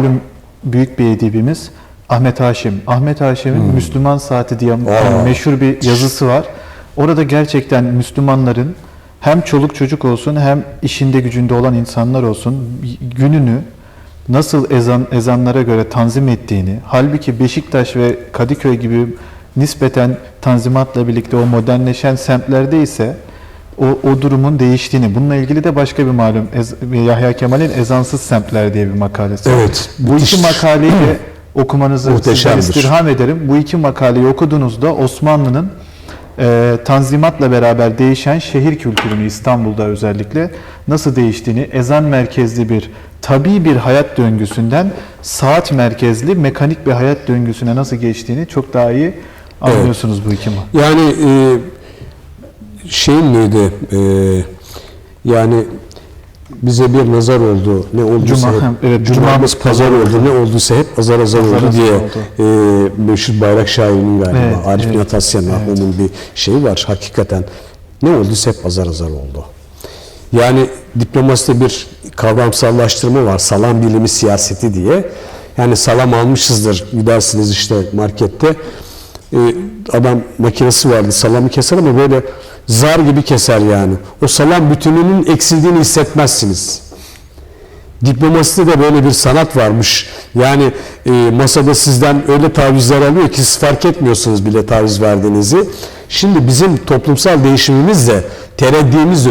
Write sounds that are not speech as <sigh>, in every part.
malum büyük bir edibimiz Ahmet Haşim. Ahmet Haşim'in Müslüman Saati diye Aa. meşhur bir yazısı var. Orada gerçekten Müslümanların hem çoluk çocuk olsun hem işinde gücünde olan insanlar olsun gününü nasıl ezan ezanlara göre tanzim ettiğini, halbuki Beşiktaş ve Kadıköy gibi nispeten tanzimatla birlikte o modernleşen semtlerde ise o, o durumun değiştiğini, bununla ilgili de başka bir malum Ez- Yahya Kemal'in Ezansız Semtler diye bir makalesi var. Evet, Bu iki makaleyi de <clears throat> okumanızı istirham ederim. Bu iki makaleyi okuduğunuzda Osmanlı'nın e, tanzimatla beraber değişen şehir kültürünü İstanbul'da özellikle nasıl değiştiğini, ezan merkezli bir tabii bir hayat döngüsünden saat merkezli mekanik bir hayat döngüsüne nasıl geçtiğini çok daha iyi anlıyorsunuz bu iki ma- Yani e, şeyin miydi? E, yani bize bir nazar oldu. Ne olduysa Cuma, hep, evet, Cumamız Cumamız pazar oldu. Ne olduysa hep azar azar, oldu azar diye oldu. e, meşhur bayrak şairinin galiba Evet, Arif evet, Nihat Asya merhumun bir şeyi var. Hakikaten ne olduysa hep azar azar oldu. Yani diplomaside bir kavramsallaştırma var. Salam bilimi siyaseti diye. Yani salam almışızdır. Gidersiniz işte markette. Ee, adam makinesi vardı. Salamı keser ama böyle zar gibi keser yani. O salam bütününün eksildiğini hissetmezsiniz. Diplomaside de böyle bir sanat varmış. Yani e, masada sizden öyle tavizler alıyor ki siz fark etmiyorsunuz bile taviz verdiğinizi. Şimdi bizim toplumsal değişimimiz de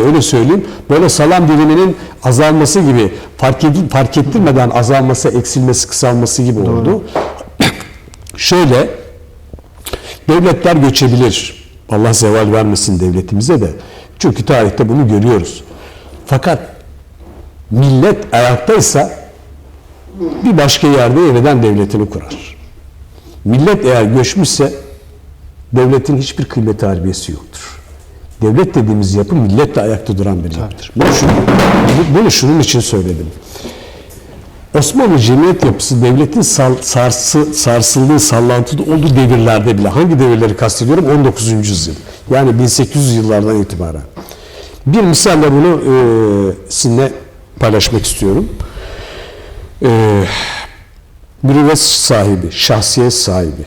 öyle söyleyeyim. Böyle salam diliminin azalması gibi fark, edil, fark ettirmeden azalması, eksilmesi, kısalması gibi oldu. Şöyle devletler göçebilir. Allah zeval vermesin devletimize de. Çünkü tarihte bunu görüyoruz. Fakat millet ayaktaysa bir başka yerde yeniden devletini kurar. Millet eğer göçmüşse devletin hiçbir kıymeti harbiyesi yoktur. Devlet dediğimiz yapı milletle ayakta duran bir yapıdır. Bunu, şunu, bunu şunun için söyledim. Osmanlı cemiyet yapısı devletin sal, sarsı, sarsıldığı, sallantıda olduğu devirlerde bile, hangi devirleri kastediyorum? 19. yüzyıl. Yani 1800 yıllardan itibaren. Bir misalle bunu e, sizinle paylaşmak istiyorum. E, mürüvvet sahibi, şahsiyet sahibi,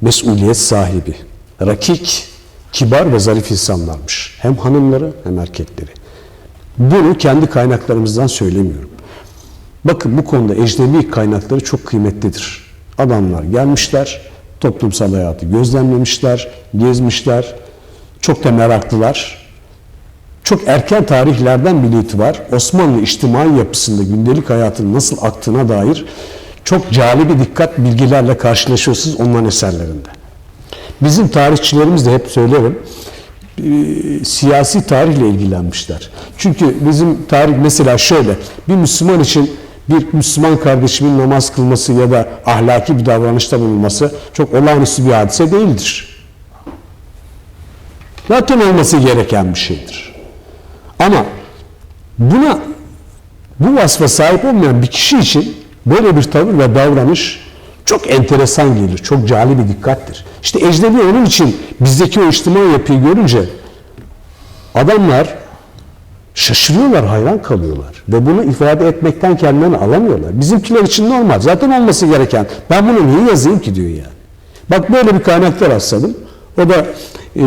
mesuliyet sahibi, rakik, kibar ve zarif insanlarmış. Hem hanımları hem erkekleri. Bunu kendi kaynaklarımızdan söylemiyorum. Bakın bu konuda ecnebi kaynakları çok kıymetlidir. Adamlar gelmişler, toplumsal hayatı gözlemlemişler, gezmişler, çok da meraklılar. Çok erken tarihlerden bile itibar Osmanlı içtimai yapısında gündelik hayatın nasıl aktığına dair çok cali bir dikkat bilgilerle karşılaşıyorsunuz onların eserlerinde. Bizim tarihçilerimiz de hep söylerim, e, siyasi tarihle ilgilenmişler. Çünkü bizim tarih mesela şöyle, bir Müslüman için bir Müslüman kardeşimin namaz kılması ya da ahlaki bir davranışta bulunması çok olağanüstü bir hadise değildir. Zaten olması gereken bir şeydir. Ama buna bu vasfa sahip olmayan bir kişi için böyle bir tavır ve davranış çok enteresan gelir, çok cali bir dikkattir. İşte ecnebi onun için bizdeki o içtimai yapıyı görünce adamlar şaşırıyorlar, hayran kalıyorlar. Ve bunu ifade etmekten kendilerini alamıyorlar. Bizimkiler için normal. Zaten olması gereken. Ben bunu niye yazayım ki diyor yani. Bak böyle bir kaynakta rastladım. O da e,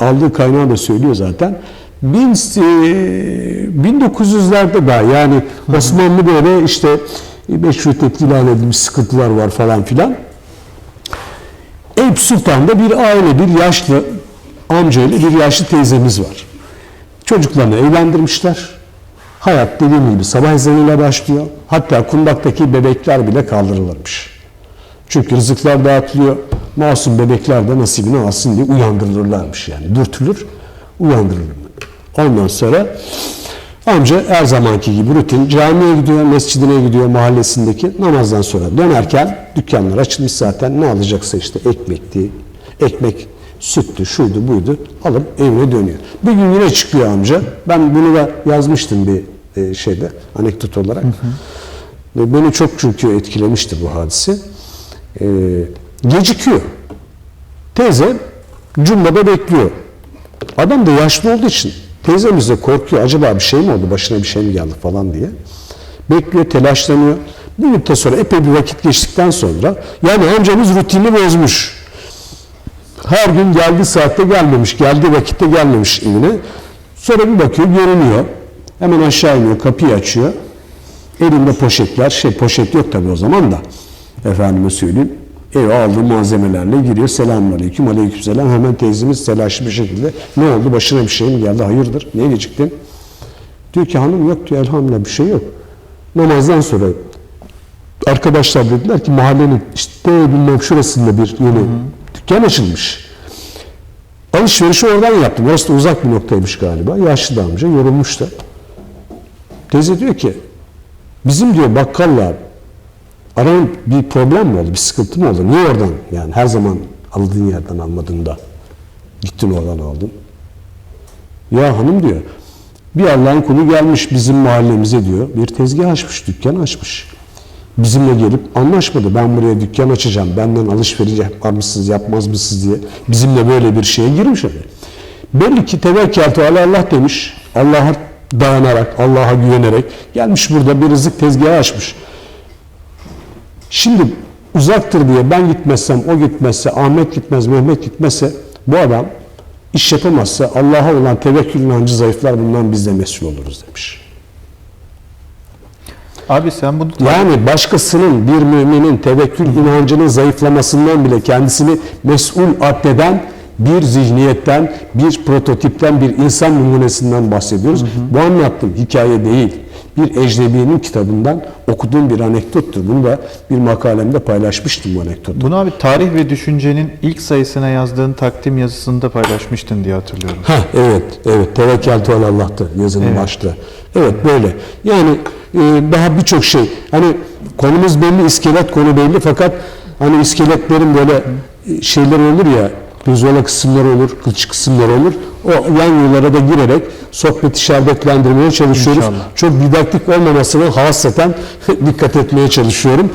aldığı kaynağı da söylüyor zaten. Bin, e, 1900'lerde daha yani Osmanlı böyle işte meşrutiyet ilan edilmiş sıkıntılar var falan filan. Eyüp Sultan'da bir aile, bir yaşlı amcayla bir yaşlı teyzemiz var. Çocuklarını evlendirmişler. Hayat dediğim gibi sabah ezanıyla başlıyor. Hatta kundaktaki bebekler bile kaldırılırmış. Çünkü rızıklar dağıtılıyor. Masum bebekler de nasibini alsın diye uyandırılırlarmış yani. Dürtülür, uyandırılır. Ondan sonra amca her zamanki gibi rutin camiye gidiyor, mescidine gidiyor mahallesindeki namazdan sonra dönerken dükkanlar açılmış zaten ne alacaksa işte ekmekti, ekmek süttü, şuydu buydu alıp evine dönüyor. Bir gün yine çıkıyor amca. Ben bunu da yazmıştım bir e, şeyde anekdot olarak. Ve beni çok çünkü etkilemişti bu hadise. E, gecikiyor. Teyze cumbada bekliyor. Adam da yaşlı olduğu için teyzemiz de korkuyor. Acaba bir şey mi oldu? Başına bir şey mi geldi falan diye. Bekliyor, telaşlanıyor. Bir müddet sonra epey bir vakit geçtikten sonra yani amcamız rutini bozmuş. Her gün geldiği saatte gelmemiş, geldiği vakitte gelmemiş evine. Sonra bir bakıyor görünüyor. Hemen aşağı iniyor, kapıyı açıyor. Elinde poşetler, şey poşet yok tabii o zaman da. Efendime söyleyeyim. Eve aldığı malzemelerle giriyor. Selamun aleyküm, aleyküm selam. Hemen teyzemiz telaşlı bir şekilde ne oldu, başına bir şey mi geldi, hayırdır, neye geciktin? Diyor ki hanım yok diyor, elhamdülillah bir şey yok. Namazdan sonra arkadaşlar dediler ki mahallenin işte bilmem şurasında bir yeni dükkan açılmış. Alışverişi oradan yaptım. Orası da uzak bir noktaymış galiba. Yaşlı da amca yorulmuş da. Teyze diyor ki bizim diyor bakkalla aran bir problem mi oldu? Bir sıkıntı mı oldu? Niye oradan? Yani her zaman aldığın yerden almadın da gittin oradan aldın. Ya hanım diyor bir Allah'ın kulu gelmiş bizim mahallemize diyor. Bir tezgah açmış, dükkan açmış. Bizimle gelip anlaşmadı. Ben buraya dükkan açacağım. Benden alışveriş yapar mısınız, yapmaz mısınız diye. Bizimle böyle bir şeye girmiş öyle. Belli ki tevekkeltu ala Allah demiş. Allah'a dayanarak, Allah'a güvenerek gelmiş burada bir rızık tezgahı açmış. Şimdi uzaktır diye ben gitmezsem, o gitmezse, Ahmet gitmez, Mehmet gitmezse bu adam iş yapamazsa Allah'a olan tevekkül inancı zayıflar bundan biz de mesul oluruz demiş. Abi sen bunu Yani başkasının bir müminin tevekkül inancının zayıflamasından bile kendisini mesul addeden bir zihniyetten, bir prototipten, bir insan numunesinden bahsediyoruz. Bu anlattığım hikaye değil. Bir ecnebinin kitabından okuduğum bir anekdottur. Bunu da bir makalemde paylaşmıştım bu anekdotu. Bunu abi tarih ve düşüncenin ilk sayısına yazdığın takdim yazısında paylaşmıştın diye hatırlıyorum. Ha evet, evet. Tevekkeltu Allah'tı yazının Evet. başlığı. Evet böyle. Yani e, daha birçok şey. Hani konumuz belli, iskelet konu belli fakat hani iskeletlerin böyle e, şeyler olur ya, pirzola kısımları olur, kılçık kısımları olur. O yan yollara da girerek sohbeti şerbetlendirmeye çalışıyoruz. İnşallah. Çok didaktik olmamasına hasseten <laughs> dikkat etmeye çalışıyorum.